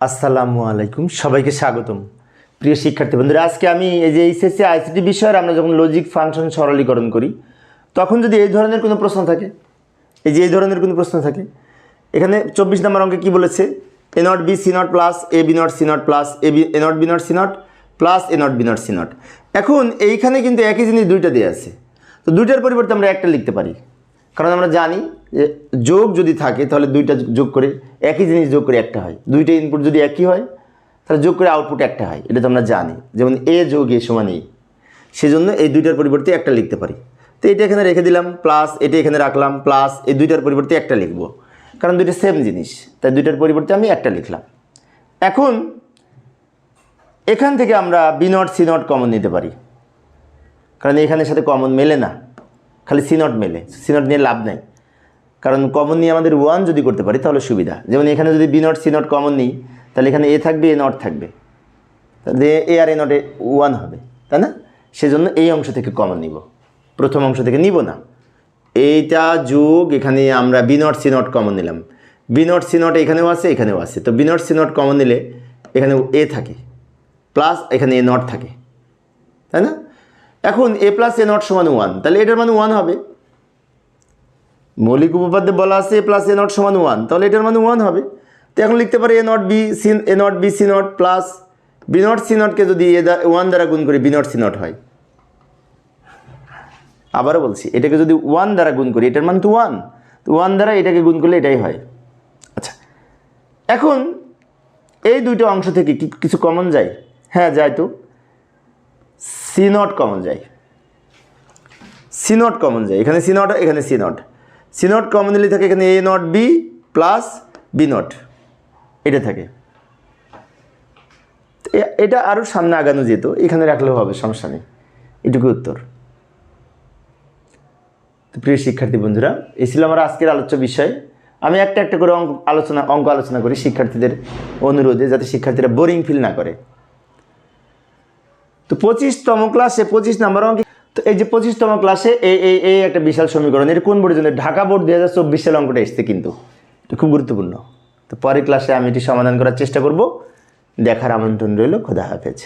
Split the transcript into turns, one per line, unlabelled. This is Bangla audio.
আসসালামু আলাইকুম, সবাইকে স্বাগতম। প্রিয় শিক্ষার্থী বন্ধুরা, আজকে আমি এই যে এইচএসসি, আইসিটি বিষয়ের আমরা যখন লজিক ফাংশন সরলীকরণ করি, তখন যদি এই ধরনের কোনো প্রশ্ন থাকে, এই যে এই ধরনের কোনো প্রশ্ন থাকে, এখানে চব্বিশ নম্বর অঙ্কে কী বলেছে? A not B C not plus A B not C not plus A B A not B not C not plus A not B not C not এখন এইখানে কিন্তু একই জিনিস দুইটা দিয়ে আছে। তো দুইটার পরিবর্তে আমরা একটা লিখতে পারি। কারণ আমরা জানি যে যোগ যদি থাকে, তাহলে দুইটা যোগ করে একই জিনিস যোগ করে একটা হয়। দুইটা ইনপুট যদি একই হয়, তাহলে যোগ করে আউটপুট একটা হয়। এটা তো আমরা জানি। যেমন এ যোগ এ সমান এই সেজন্য এই দুইটার পরিবর্তে একটা লিখতে পারি। তো এটা এখানে রেখে দিলাম প্লাস এটা এখানে রাখলাম প্লাস এই দুইটার পরিবর্তে একটা লিখব। কারণ দুইটা সেম জিনিস। তাই দুইটার পরিবর্তে আমি একটা লিখলাম। এখন এখান থেকে আমরা B not C not common নিতে পারি। কারণ এখানের সাথে কমন মেলে না। খালি সিনট মেলে সিনট নিয়ে লাভ নাই। কারণ কমন নিয়ে আমাদের ওয়ান যদি করতে পারি তাহলে সুবিধা। যেমন এখানে যদি বি নট কমন নিই, তাহলে এখানে এ থাকবে এ নট থাকবে। তাহলে এ আর এ নটে ওয়ান হবে, তাই না? সেজন্য এই অংশ থেকে কমন নিব। প্রথম অংশ থেকে নিব না। এইটা যোগ, এখানে আমরা B not C not common নিলাম। বি নট সি নট এখানেও আছে এখানেও আছে। তো B not C not common নিলে এখানে এ থাকে প্লাস এখানে এ নট থাকে। তাই না? এখন এ প্লাস এ নট সমান ওয়ান তাহলে এটার মানে ওয়ান হবে। মৌলিক উপপাদ্যে বলা আছে এ প্লাস এ নট সমান ওয়ান তাহলে এটার মানে ওয়ান হবে। তো এখন লিখতে পারি A not B C A not B C not plus B not C নটকে যদি এ ওয়ান দ্বারা গুণ করি বি নট সি নট হয়। আবারও বলছি, এটাকে যদি ওয়ান দ্বারা গুণ করি, এটার মান তো ওয়ান তো ওয়ান দ্বারা এটাকে গুণ করলে এটাই হয়। আচ্ছা এখন এই দুইটা অংশ থেকে কিছু কমন যায়? হ্যাঁ যায় তো। সি নট কমন যায়। সি নট কমন যায়। এখানে সি নট, এখানে C not. C not common নিলে থাকে এখানে A not, B plus B not. এটা থাকে। এটা আরও সামনে আগানো যেত, এখানে রাখলেও হবে, সমস্যা নেই। এটুকু উত্তর। প্রিয় শিক্ষার্থী বন্ধুরা, এই ছিল আমার আজকের আলোচ্য বিষয়। আমি একটা একটা করে অঙ্ক আলোচনা অঙ্ক আলোচনা করি শিক্ষার্থীদের অনুরোধে, যাতে শিক্ষার্থীরা বোরিং ফিল না করে। তো পঁচিশতম ক্লাসে পঁচিশ নম্বর অঙ্কে তো এই যে পঁচিশতম ক্লাসে এই এই এই একটা বিশাল সমীকরণ। এটা কোন বোর্ডের জন্য ঢাকা বোর্ড দুই হাজার চব্বিশ সালে অঙ্কটা এসছে কিন্তু। এটা খুব গুরুত্বপূর্ণ। তো পরের ক্লাসে আমি এটি সমাধান করার চেষ্টা করব। দেখার আমন্ত্রণ রইল। খোদা হাফেজ।